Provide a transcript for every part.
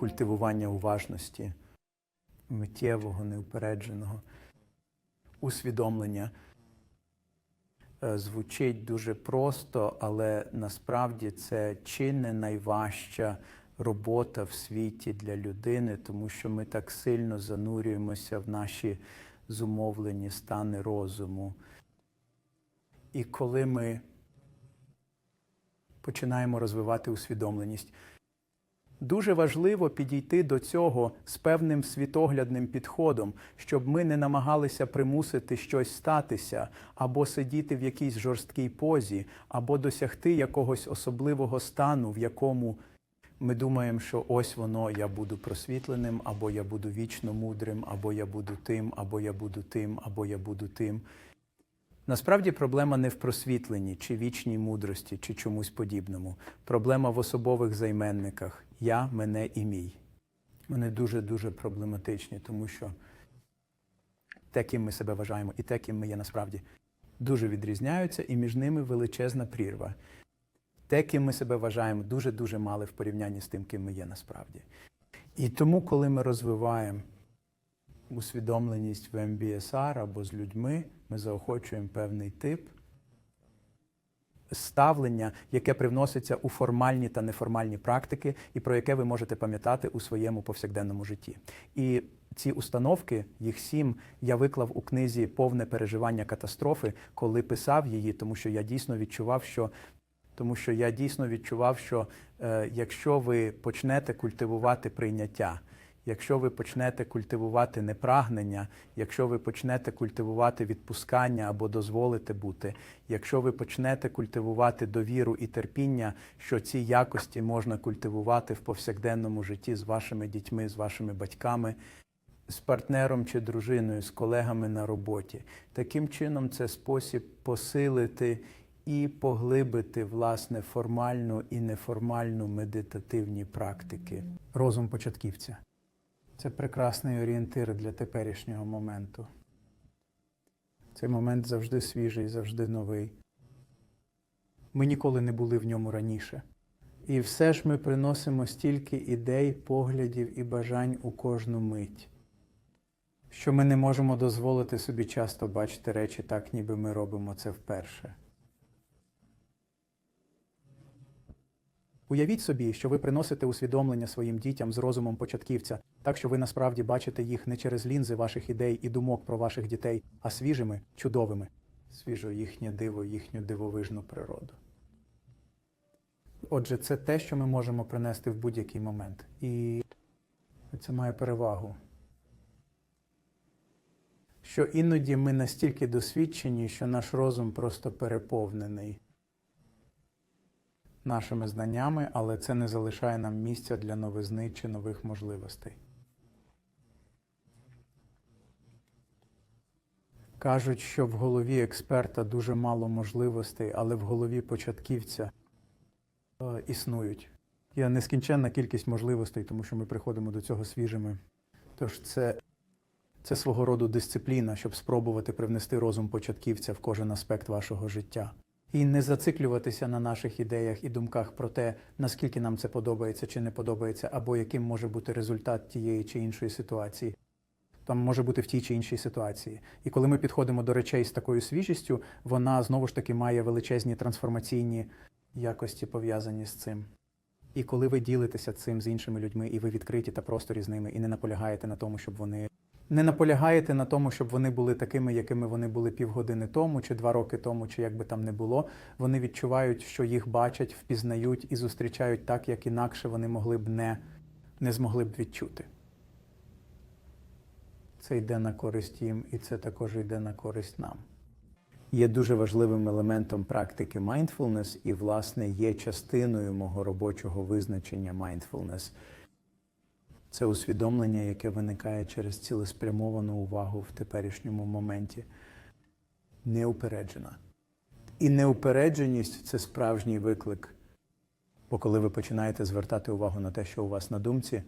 культивування уважності, миттєвого, неупередженого, усвідомлення. Е, Звучить дуже просто, але насправді це чи не найважча робота в світі для людини, тому що ми так сильно занурюємося в наші зумовлені стани розуму. І коли ми починаємо розвивати усвідомленість, Дуже важливо підійти до цього з певним світоглядним підходом, щоб ми не намагалися примусити щось статися, або сидіти в якійсь жорсткій позі, або досягти якогось особливого стану, в якому ми думаємо, що ось воно я буду просвітленим, або я буду вічно мудрим, або я буду тим, або я буду тим, або я буду тим. Насправді проблема не в просвітленні, чи вічній мудрості, чи чомусь подібному. Проблема в особових займенниках я, мене і мій. Вони дуже-дуже проблематичні, тому що те, ким ми себе вважаємо, і те, ким ми є насправді, дуже відрізняються, і між ними величезна прірва. Те, ким ми себе вважаємо, дуже-дуже мали в порівнянні з тим, ким ми є насправді. І тому, коли ми розвиваємо усвідомленість в MBSR або з людьми, ми заохочуємо певний тип ставлення, яке привноситься у формальні та неформальні практики, і про яке ви можете пам'ятати у своєму повсякденному житті. І ці установки, їх сім, я виклав у книзі Повне переживання катастрофи, коли писав її, тому що я дійсно відчував, що тому що я дійсно відчував, що е, якщо ви почнете культивувати прийняття, якщо ви почнете культивувати непрагнення, якщо ви почнете культивувати відпускання або дозволите бути, якщо ви почнете культивувати довіру і терпіння, що ці якості можна культивувати в повсякденному житті з вашими дітьми, з вашими батьками. З партнером чи дружиною, з колегами на роботі. Таким чином, це спосіб посилити і поглибити власне формальну і неформальну медитативні практики. Розум початківця. Це прекрасний орієнтир для теперішнього моменту. Цей момент завжди свіжий, завжди новий. Ми ніколи не були в ньому раніше. І все ж ми приносимо стільки ідей, поглядів і бажань у кожну мить, що ми не можемо дозволити собі часто бачити речі так, ніби ми робимо це вперше. Уявіть собі, що ви приносите усвідомлення своїм дітям з розумом початківця, так що ви насправді бачите їх не через лінзи ваших ідей і думок про ваших дітей, а свіжими, чудовими, свіжо їхнє диво, їхню дивовижну природу. Отже, це те, що ми можемо принести в будь-який момент. І це має перевагу. Що іноді ми настільки досвідчені, що наш розум просто переповнений нашими знаннями, але це не залишає нам місця для новизни чи нових можливостей. Кажуть, що в голові експерта дуже мало можливостей, але в голові початківця е, існують. Є нескінченна кількість можливостей, тому що ми приходимо до цього свіжими. Тож це, це свого роду дисципліна, щоб спробувати привнести розум початківця в кожен аспект вашого життя. І не зациклюватися на наших ідеях і думках про те, наскільки нам це подобається чи не подобається, або яким може бути результат тієї чи іншої ситуації. Там може бути в тій чи іншій ситуації. І коли ми підходимо до речей з такою свіжістю, вона знову ж таки має величезні трансформаційні якості пов'язані з цим. І коли ви ділитеся цим з іншими людьми, і ви відкриті та просторі з ними, і не наполягаєте на тому, щоб вони не наполягаєте на тому, щоб вони були такими, якими вони були півгодини тому, чи два роки тому, чи як би там не було. Вони відчувають, що їх бачать, впізнають і зустрічають так, як інакше вони могли б не, не змогли б відчути. Це йде на користь їм, і це також йде на користь нам. Є дуже важливим елементом практики mindfulness і, власне, є частиною мого робочого визначення mindfulness. Це усвідомлення, яке виникає через цілеспрямовану увагу в теперішньому моменті. Неупереджена. І неупередженість це справжній виклик. Бо коли ви починаєте звертати увагу на те, що у вас на думці,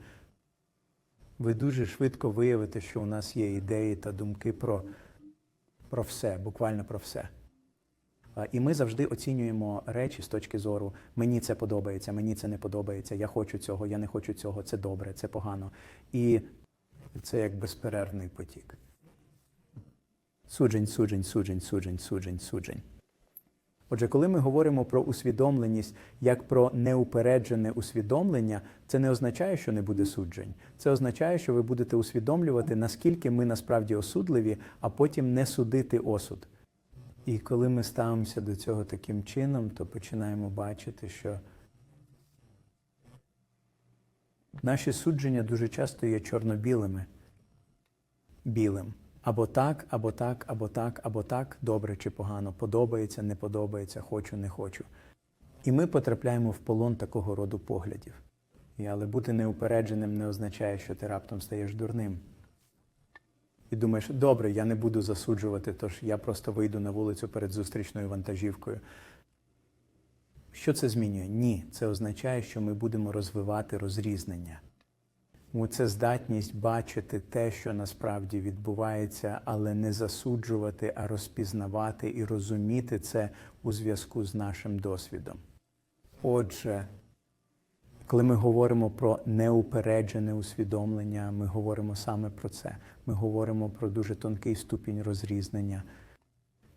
ви дуже швидко виявите, що у нас є ідеї та думки про, про все, буквально про все. І ми завжди оцінюємо речі з точки зору мені це подобається, мені це не подобається, я хочу цього, я не хочу цього, це добре, це погано. І це як безперервний потік. Суджень, суджень, суджень, суджень, суджень, суджень. Отже, коли ми говоримо про усвідомленість як про неупереджене усвідомлення, це не означає, що не буде суджень. Це означає, що ви будете усвідомлювати, наскільки ми насправді осудливі, а потім не судити осуд. І коли ми ставимося до цього таким чином, то починаємо бачити, що наші судження дуже часто є чорно-білими, білим. Або так, або так, або так, або так, добре чи погано, подобається, не подобається, хочу, не хочу. І ми потрапляємо в полон такого роду поглядів. І, але бути неупередженим не означає, що ти раптом стаєш дурним. І думаєш, добре, я не буду засуджувати, тож я просто вийду на вулицю перед зустрічною вантажівкою. Що це змінює? Ні, це означає, що ми будемо розвивати розрізнення. Тому це здатність бачити те, що насправді відбувається, але не засуджувати, а розпізнавати і розуміти це у зв'язку з нашим досвідом. Отже, коли ми говоримо про неупереджене усвідомлення, ми говоримо саме про це. Ми говоримо про дуже тонкий ступінь розрізнення,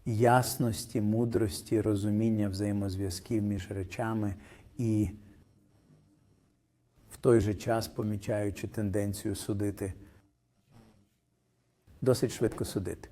ясності, мудрості, розуміння взаємозв'язків між речами і той же час помічаючи тенденцію судити, досить швидко судити.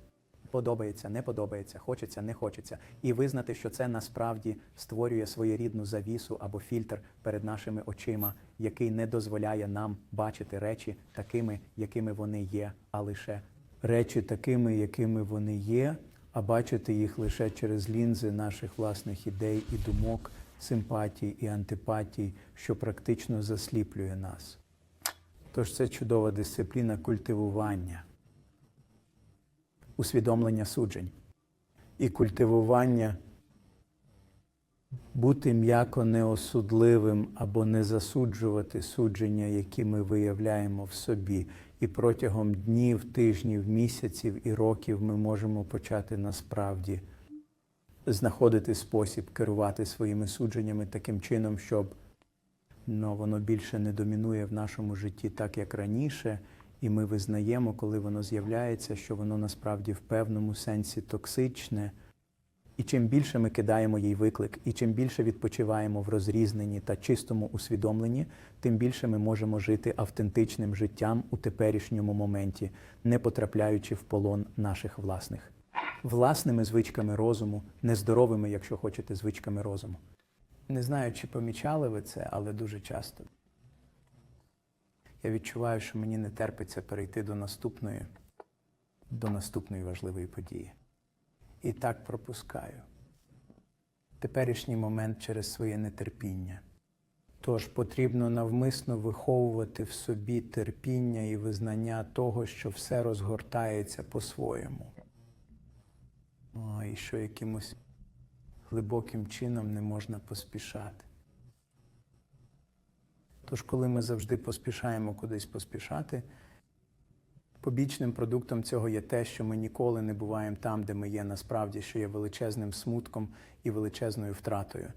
Подобається, не подобається, хочеться, не хочеться. І визнати, що це насправді створює своєрідну завісу або фільтр перед нашими очима, який не дозволяє нам бачити речі такими, якими вони є, а лише речі такими, якими вони є, а бачити їх лише через лінзи наших власних ідей і думок, симпатій і антипатій, що практично засліплює нас. Тож це чудова дисципліна культивування усвідомлення суджень і культивування бути м'яко неосудливим або не засуджувати судження, які ми виявляємо в собі. І протягом днів, тижнів, місяців і років ми можемо почати насправді знаходити спосіб керувати своїми судженнями таким чином, щоб ну, воно більше не домінує в нашому житті так, як раніше. І ми визнаємо, коли воно з'являється, що воно насправді в певному сенсі токсичне. І чим більше ми кидаємо їй виклик, і чим більше відпочиваємо в розрізненні та чистому усвідомленні, тим більше ми можемо жити автентичним життям у теперішньому моменті, не потрапляючи в полон наших власних, власними звичками розуму, нездоровими, якщо хочете, звичками розуму. Не знаю, чи помічали ви це, але дуже часто. Я відчуваю, що мені не терпиться перейти до наступної, до наступної важливої події. І так пропускаю. Теперішній момент через своє нетерпіння. Тож потрібно навмисно виховувати в собі терпіння і визнання того, що все розгортається по-своєму. І що якимось глибоким чином не можна поспішати. Тож, коли ми завжди поспішаємо кудись поспішати, побічним продуктом цього є те, що ми ніколи не буваємо там, де ми є насправді, що є величезним смутком і величезною втратою.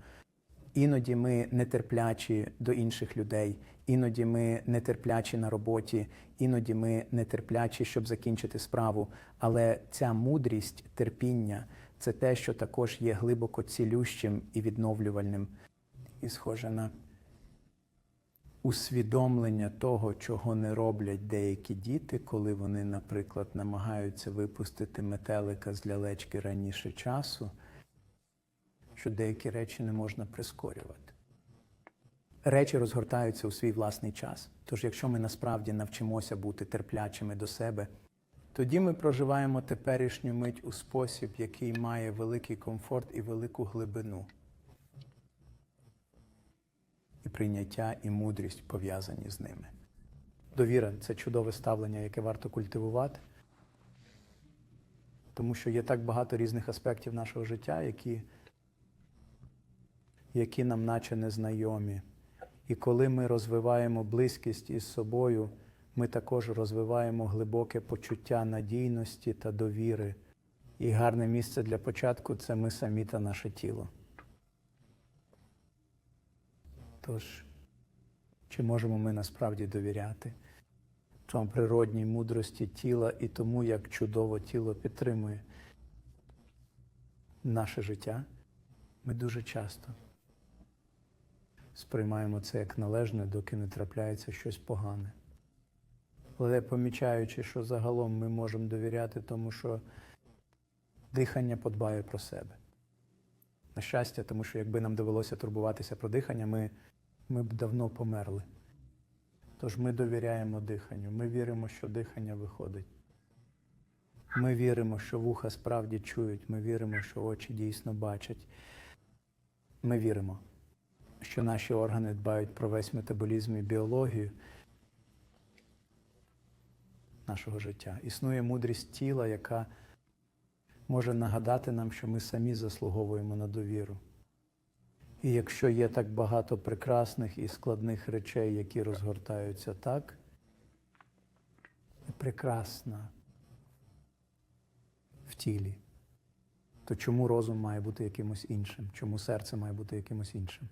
Іноді ми нетерплячі до інших людей, іноді ми нетерплячі на роботі, іноді ми нетерплячі, щоб закінчити справу. Але ця мудрість, терпіння це те, що також є глибоко цілющим і відновлювальним, і схоже на усвідомлення того, чого не роблять деякі діти, коли вони, наприклад, намагаються випустити метелика з лялечки раніше часу, що деякі речі не можна прискорювати. Речі розгортаються у свій власний час. Тож, якщо ми насправді навчимося бути терплячими до себе, тоді ми проживаємо теперішню мить у спосіб, який має великий комфорт і велику глибину і прийняття, і мудрість пов'язані з ними. Довіра це чудове ставлення, яке варто культивувати, тому що є так багато різних аспектів нашого життя, які, які нам наче незнайомі. І коли ми розвиваємо близькість із собою, ми також розвиваємо глибоке почуття надійності та довіри І гарне місце для початку це ми самі та наше тіло. Тож, чи можемо ми насправді довіряти тому природній мудрості тіла і тому, як чудово тіло підтримує наше життя? Ми дуже часто сприймаємо це як належне, доки не трапляється щось погане. Але помічаючи, що загалом ми можемо довіряти, тому що дихання подбає про себе. На щастя, тому що якби нам довелося турбуватися про дихання, ми, ми б давно померли. Тож ми довіряємо диханню, ми віримо, що дихання виходить. Ми віримо, що вуха справді чують, ми віримо, що очі дійсно бачать. Ми віримо, що наші органи дбають про весь метаболізм і біологію нашого життя. Існує мудрість тіла, яка може нагадати нам, що ми самі заслуговуємо на довіру. І якщо є так багато прекрасних і складних речей, які розгортаються так, прекрасна в тілі, то чому розум має бути якимось іншим? Чому серце має бути якимось іншим?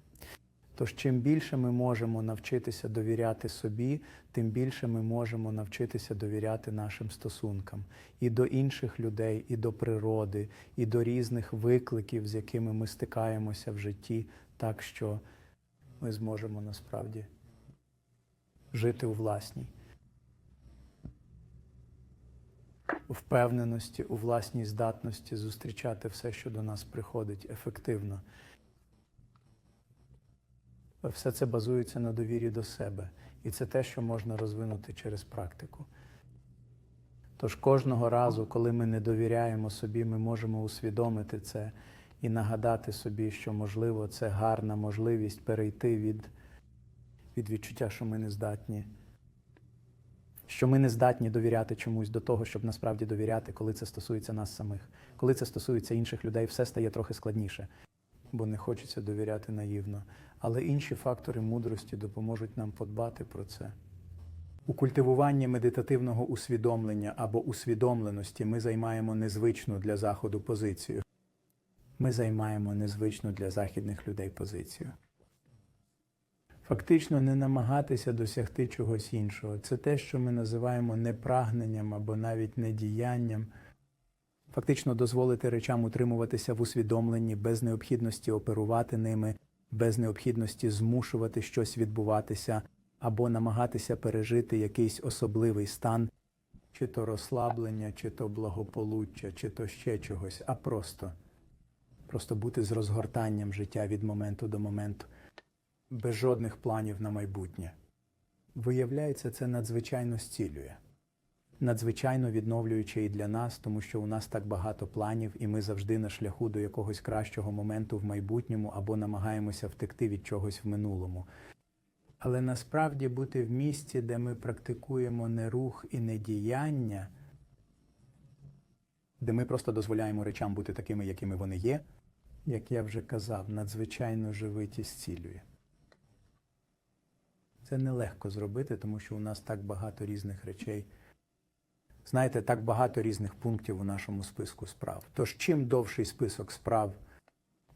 Тож, чим більше ми можемо навчитися довіряти собі, тим більше ми можемо навчитися довіряти нашим стосункам і до інших людей, і до природи, і до різних викликів, з якими ми стикаємося в житті, так що ми зможемо насправді жити у власній впевненості, у власній здатності зустрічати все, що до нас приходить ефективно. Все це базується на довірі до себе. І це те, що можна розвинути через практику. Тож кожного разу, коли ми не довіряємо собі, ми можемо усвідомити це і нагадати собі, що, можливо, це гарна можливість перейти від, від відчуття, що ми не здатні. Що ми не здатні довіряти чомусь до того, щоб насправді довіряти, коли це стосується нас самих. Коли це стосується інших людей, все стає трохи складніше, бо не хочеться довіряти наївно. Але інші фактори мудрості допоможуть нам подбати про це. У культивуванні медитативного усвідомлення або усвідомленості ми займаємо незвичну для заходу позицію. Ми займаємо незвичну для західних людей позицію. Фактично не намагатися досягти чогось іншого. Це те, що ми називаємо непрагненням або навіть недіянням. Фактично дозволити речам утримуватися в усвідомленні без необхідності оперувати ними, без необхідності змушувати щось відбуватися або намагатися пережити якийсь особливий стан, чи то розслаблення, чи то благополуччя, чи то ще чогось, а просто, просто бути з розгортанням життя від моменту до моменту, без жодних планів на майбутнє. Виявляється, це надзвичайно зцілює надзвичайно відновлююче і для нас, тому що у нас так багато планів, і ми завжди на шляху до якогось кращого моменту в майбутньому або намагаємося втекти від чогось в минулому. Але насправді бути в місці, де ми практикуємо не рух і не діяння, де ми просто дозволяємо речам бути такими, якими вони є, як я вже казав, надзвичайно живить і зцілює. Це нелегко зробити, тому що у нас так багато різних речей. Знаєте, так багато різних пунктів у нашому списку справ. Тож, чим довший список справ,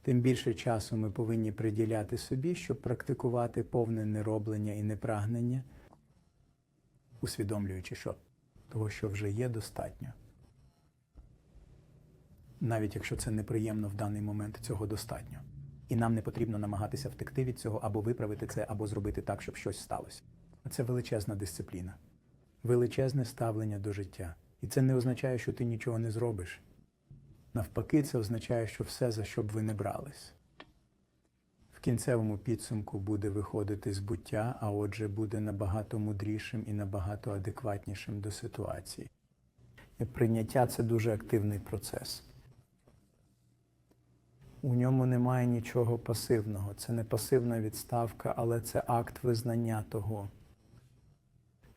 тим більше часу ми повинні приділяти собі, щоб практикувати повне нероблення і непрагнення, усвідомлюючи, що того, що вже є, достатньо. Навіть якщо це неприємно в даний момент, цього достатньо. І нам не потрібно намагатися втекти від цього або виправити це, або зробити так, щоб щось сталося. Це величезна дисципліна величезне ставлення до життя. І це не означає, що ти нічого не зробиш. Навпаки, це означає, що все, за що б ви не брались. В кінцевому підсумку буде виходити з буття, а отже, буде набагато мудрішим і набагато адекватнішим до ситуації. І прийняття це дуже активний процес. У ньому немає нічого пасивного. Це не пасивна відставка, але це акт визнання того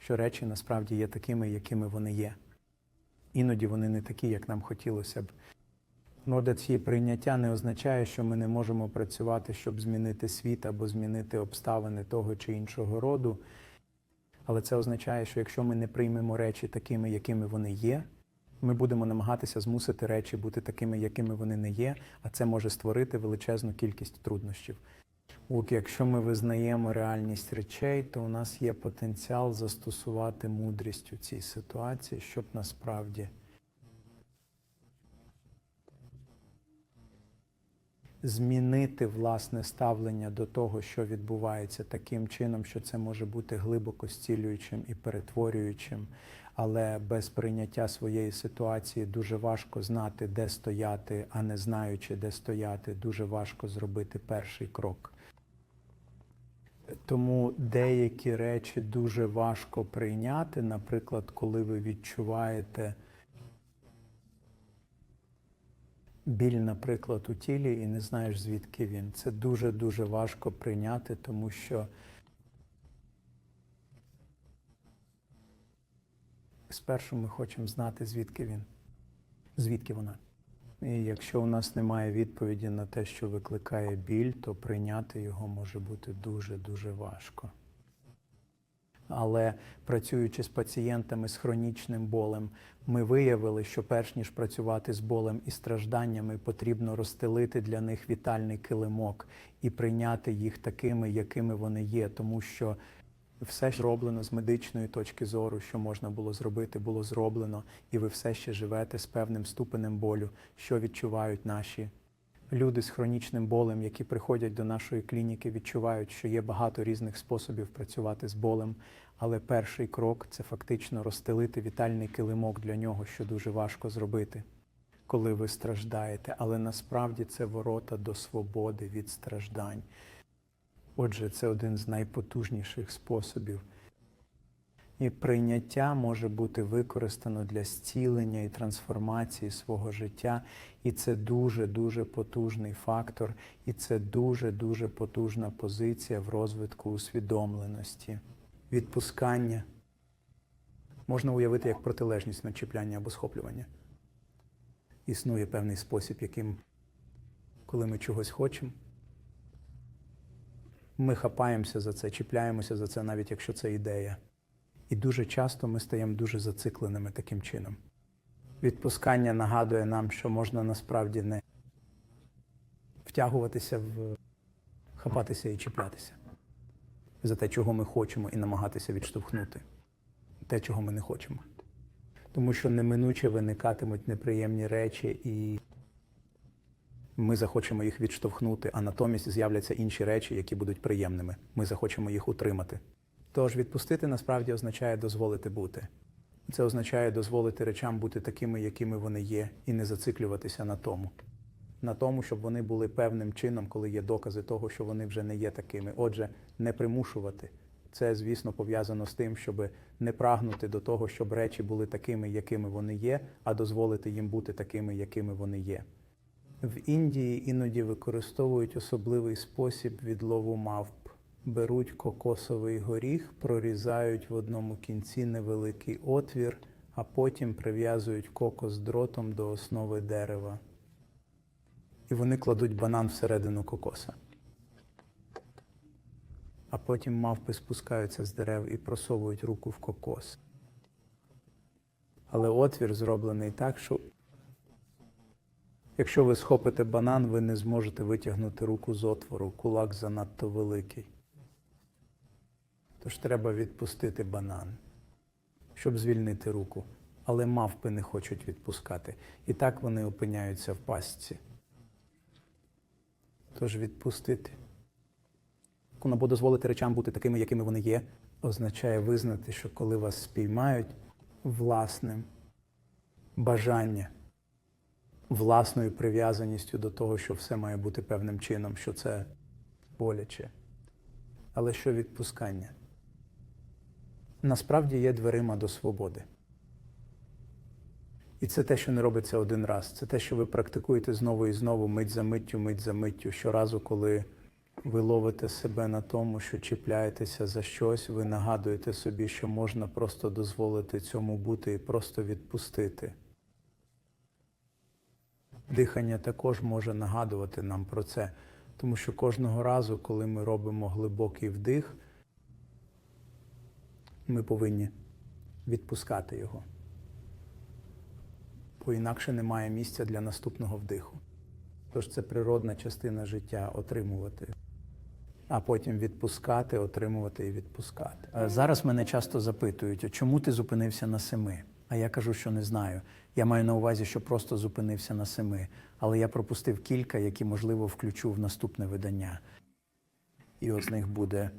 що речі насправді є такими, якими вони є. Іноді вони не такі, як нам хотілося б. Нода ці прийняття не означає, що ми не можемо працювати, щоб змінити світ або змінити обставини того чи іншого роду. Але це означає, що якщо ми не приймемо речі такими, якими вони є, Ми будемо намагатися змусити речі бути такими, якими вони не є, а це може створити величезну кількість труднощів. От якщо ми визнаємо реальність речей, то у нас є потенціал застосувати мудрість у цій ситуації, щоб насправді змінити власне ставлення до того, що відбувається таким чином, що це може бути глибоко зцілюючим і перетворюючим, але без прийняття своєї ситуації дуже важко знати, де стояти, а не знаючи, де стояти, дуже важко зробити перший крок. Тому деякі речі дуже важко прийняти, наприклад, коли ви відчуваєте біль, наприклад, у тілі і не знаєш, звідки він. Це дуже-дуже важко прийняти, тому що спершу ми хочемо знати, звідки він, звідки вона. І якщо у нас немає відповіді на те, що викликає біль, то прийняти його може бути дуже-дуже важко. Але працюючи з пацієнтами з хронічним болем, ми виявили, що перш ніж працювати з болем і стражданнями, потрібно розстелити для них вітальний килимок і прийняти їх такими, якими вони є, тому що все зроблено з медичної точки зору, що можна було зробити, було зроблено, і ви все ще живете з певним ступенем болю, що відчувають наші люди з хронічним болем, які приходять до нашої клініки, відчувають, що є багато різних способів працювати з болем. Але перший крок це фактично розстелити вітальний килимок для нього, що дуже важко зробити, коли ви страждаєте. Але насправді це ворота до свободи від страждань. Отже, це один з найпотужніших способів. І прийняття може бути використано для зцілення і трансформації свого життя. І це дуже-дуже потужний фактор, і це дуже-дуже потужна позиція в розвитку усвідомленості. Відпускання можна уявити як протилежність начіпляння або схоплювання. Існує певний спосіб, яким, коли ми чогось хочемо, ми хапаємося за це, чіпляємося за це, навіть якщо це ідея. І дуже часто ми стаємо дуже зацикленими таким чином. Відпускання нагадує нам, що можна насправді не втягуватися в хапатися і чіплятися за те, чого ми хочемо, і намагатися відштовхнути те, чого ми не хочемо. Тому що неминуче виникатимуть неприємні речі, і ми захочемо їх відштовхнути, а натомість з'являться інші речі, які будуть приємними. Ми захочемо їх утримати. Тож відпустити насправді означає дозволити бути. Це означає дозволити речам бути такими, якими вони є, і не зациклюватися на тому. На тому, щоб вони були певним чином, коли є докази того, що вони вже не є такими. Отже, не примушувати. Це, звісно, пов'язано з тим, щоб не прагнути до того, щоб речі були такими, якими вони є, а дозволити їм бути такими, якими вони є. В Індії іноді використовують особливий спосіб відлову мавп. Беруть кокосовий горіх, прорізають в одному кінці невеликий отвір, а потім прив'язують кокос дротом до основи дерева. І вони кладуть банан всередину кокоса. А потім мавпи спускаються з дерев і просовують руку в кокос. Але отвір зроблений так, що якщо ви схопите банан, ви не зможете витягнути руку з отвору, кулак занадто великий. Тож треба відпустити банан, щоб звільнити руку. Але мавпи не хочуть відпускати. І так вони опиняються в пастці. Тож відпустити. Або дозволити речам бути такими, якими вони є, означає визнати, що коли вас спіймають власним бажання, власною прив'язаністю до того, що все має бути певним чином, що це боляче. Але що відпускання? насправді є дверима до свободи. І це те, що не робиться один раз. Це те, що ви практикуєте знову і знову, мить за миттю, мить за миттю. Щоразу, коли ви ловите себе на тому, що чіпляєтеся за щось, ви нагадуєте собі, що можна просто дозволити цьому бути і просто відпустити. Дихання також може нагадувати нам про це, тому що кожного разу, коли ми робимо глибокий вдих, ми повинні відпускати його. бо інакше немає місця для наступного вдиху. Тож це природна частина життя отримувати, а потім відпускати, отримувати і відпускати. Зараз мене часто запитують, чому ти зупинився на семи? А я кажу, що не знаю. Я маю на увазі, що просто зупинився на семи, але я пропустив кілька, які, можливо, включу в наступне видання. І от з них буде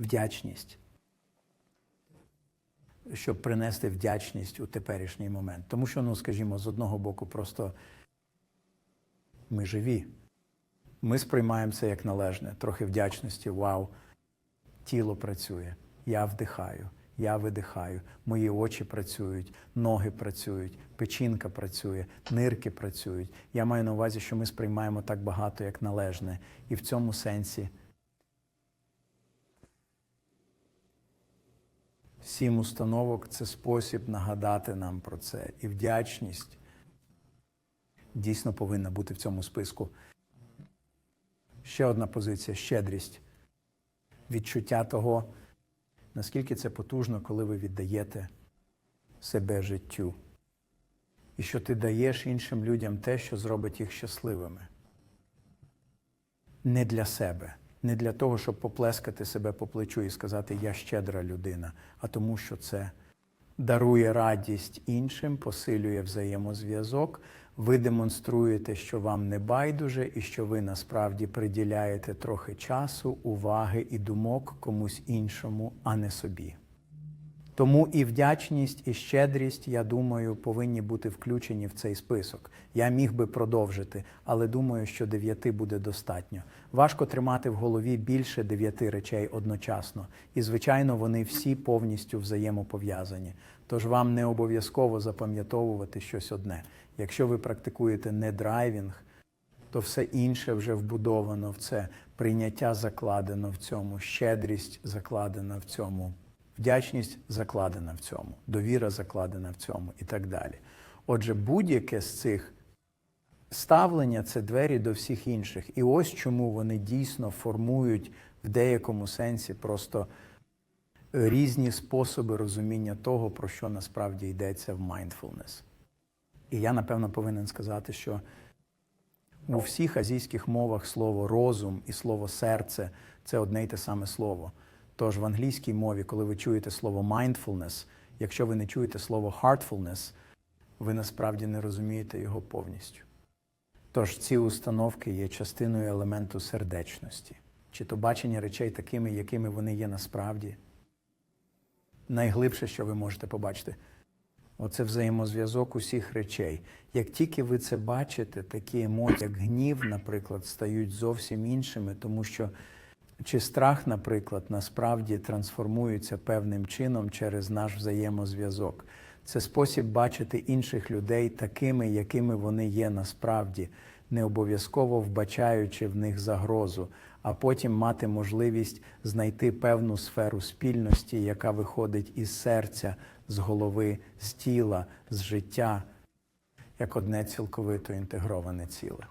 вдячність, щоб принести вдячність у теперішній момент. Тому що, ну, скажімо, з одного боку, просто ми живі. Ми сприймаємо це як належне, трохи вдячності, вау, тіло працює, я вдихаю, я видихаю, мої очі працюють, ноги працюють, печінка працює, нирки працюють. Я маю на увазі, що ми сприймаємо так багато як належне. І в цьому сенсі сім установок це спосіб нагадати нам про це. І вдячність дійсно повинна бути в цьому списку. Ще одна позиція щедрість. Відчуття того, наскільки це потужно, коли ви віддаєте себе життю. І що ти даєш іншим людям те, що зробить їх щасливими. Не для себе, не для того, щоб поплескати себе по плечу і сказати Я щедра людина, а тому, що це дарує радість іншим, посилює взаємозв'язок. Ви демонструєте, що вам не байдуже, і що ви насправді приділяєте трохи часу, уваги і думок комусь іншому, а не собі. Тому і вдячність, і щедрість, я думаю, повинні бути включені в цей список. Я міг би продовжити, але думаю, що дев'яти буде достатньо. Важко тримати в голові більше дев'яти речей одночасно, і звичайно, вони всі повністю взаємопов'язані. Тож вам не обов'язково запам'ятовувати щось одне. Якщо ви практикуєте не драйвінг, то все інше вже вбудовано в це. Прийняття закладено в цьому, щедрість закладена в цьому, вдячність закладена в цьому, довіра закладена в цьому і так далі. Отже, будь-яке з цих ставлення це двері до всіх інших. І ось чому вони дійсно формують в деякому сенсі просто різні способи розуміння того, про що насправді йдеться в mindfulness. І я, напевно, повинен сказати, що у всіх азійських мовах слово розум і слово серце це одне й те саме слово. Тож в англійській мові, коли ви чуєте слово mindfulness, якщо ви не чуєте слово heartfulness, ви насправді не розумієте його повністю. Тож ці установки є частиною елементу сердечності, чи то бачення речей такими, якими вони є насправді. Найглибше, що ви можете побачити, оце взаємозв'язок усіх речей. Як тільки ви це бачите, такі емоції, як гнів, наприклад, стають зовсім іншими, тому що чи страх, наприклад, насправді трансформується певним чином через наш взаємозв'язок. Це спосіб бачити інших людей такими, якими вони є насправді, не обов'язково вбачаючи в них загрозу, а потім мати можливість знайти певну сферу спільності, яка виходить із серця, з голови, з тіла, з життя, як одне цілковито інтегроване ціле.